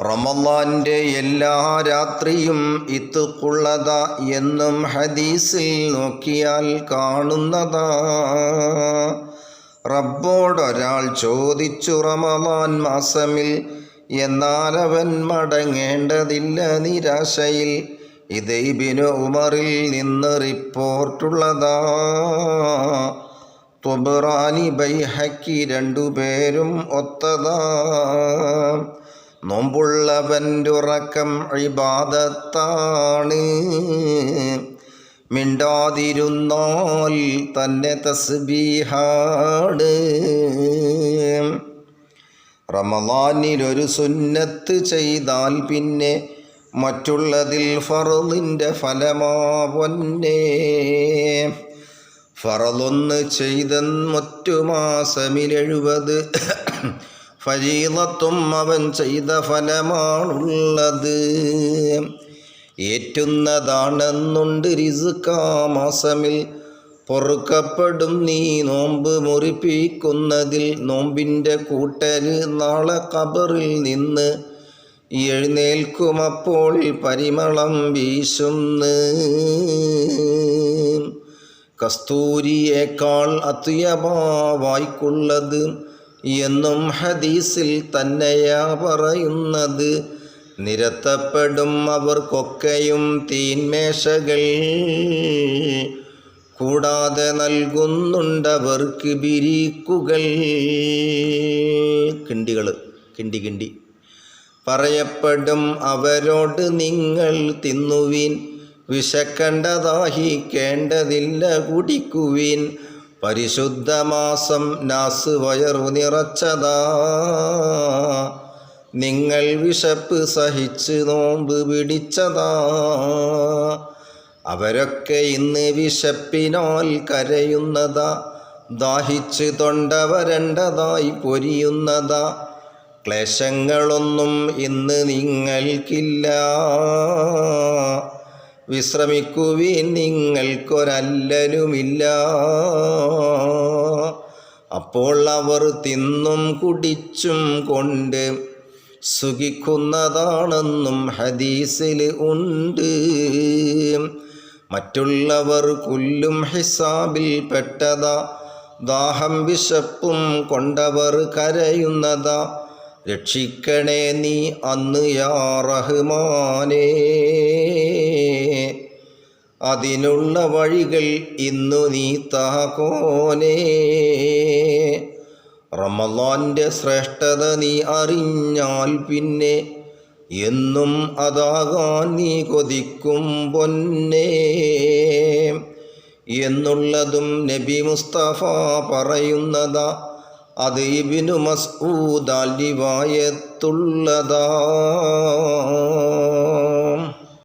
റമലാന്റെ എല്ലാ രാത്രിയും ഇത്തുക്കുള്ളത എന്നും ഹദീസിൽ നോക്കിയാൽ കാണുന്നതാ. റബ്ബോടൊരാൾ ചോദിച്ചു റമലാൻ മാസമിൽ എന്നാൽ അവൻ മടങ്ങേണ്ടതില്ല നിരാശയിൽ. ഇത് ഉമറിൽ നിന്ന് റിപ്പോർട്ടുള്ളതാ. തൊബറാനി ബൈഹക്കി രണ്ടുപേരും ഒത്തതാ. നോമ്പുള്ളവന്റെ ഉറക്കം ഇബാദത്താണ്. മിണ്ടാതിരുന്നാൽ തന്നെ തസ്ബീഹാട് റമദാനിലൊരു സുന്നത്ത് ചെയ്താൽ പിന്നെ മറ്റുള്ളതിൽ ഫറലിന്റെ ഫലമാവന്നേ. ഫറലൊന്ന് ചെയ്തെന്ന് മറ്റു മാസമിലെഴുപത് ഫരീലത്തും അവൻ ചെയ്ത ഫലമാണുള്ളത്. ഏറ്റുന്നതാണെന്നുണ്ട് റിസുക്കാമാസമിൽ പൊറുക്കപ്പെടും നീ നോമ്പ് മുറിപ്പിക്കുന്നതിൽ. നോമ്പിന്റെ കൂട്ടര് നാളെ കബറിൽ നിന്ന് എഴുന്നേൽക്കുമപ്പോൾ പരിമളം വീശുന്ന്. കസ്തൂരിയേക്കാൾ അത്യമാവായ്ക്കുള്ളത് എന്നും ഹദീസിൽ തന്നെയാ പറയുന്നത്. നിരത്തപ്പെടും അവർക്കൊക്കെയും തീന്മേശകൾ. കൂടാതെ നൽകുന്നുണ്ടവർക്ക് ബിരീക്കുകൾ കിണ്ടികൾ കിണ്ടി കിണ്ടി. പറയപ്പെടും അവരോട് നിങ്ങൾ തിന്നുവീൻ. വിശക്കേണ്ടതാഹിക്കേണ്ടതില്ല കുടിക്കുവീൻ. പരിശുദ്ധമാസം നാസ് വയറു നിറച്ചതാ. നിങ്ങൾ വിശപ്പ് സഹിച്ച് നോമ്പ് പിടിച്ചതാ. അവരൊക്കെ ഇന്ന് വിശപ്പിനാൽ കരയുന്നതാ. ദാഹിച്ച് തൊണ്ട വരണ്ടതായി പൊരിയുന്നതാ. ക്ലേശങ്ങളൊന്നും ഇന്ന് നിങ്ങൾക്കില്ല. വിശ്രമിക്കുവിൻ നിങ്ങൾക്കൊരല്ലലുമില്ല. അപ്പോൾ അവർ തിന്നും കുടിച്ചും കൊണ്ട് സുഖിക്കുന്നതാണെന്നും ഹദീസിൽ ഉണ്ട്. മറ്റുള്ളവർ കുല്ലും ഹിസാബിൽ പെട്ടതാ ദാഹം വിശപ്പും കൊണ്ടവർ കരയുന്നതാ. രക്ഷിക്കണേ നീ അന്ന് യാ റഹ്മാനേ. അതിനുള്ള വഴികൾ ഇന്നു നീ താകോനേ റമലാന്റെ ശ്രേഷ്ഠത നീ അറിഞ്ഞാൽ പിന്നെ എന്നും അതാകാൻ നീ കൊതിക്കും പൊന്നേ. എന്നുള്ളതും നബി മുസ്തഫ പറയുന്നതാ അത് ഇബിനു മസ്ഊദാൽ റിവായത്തുള്ളതാ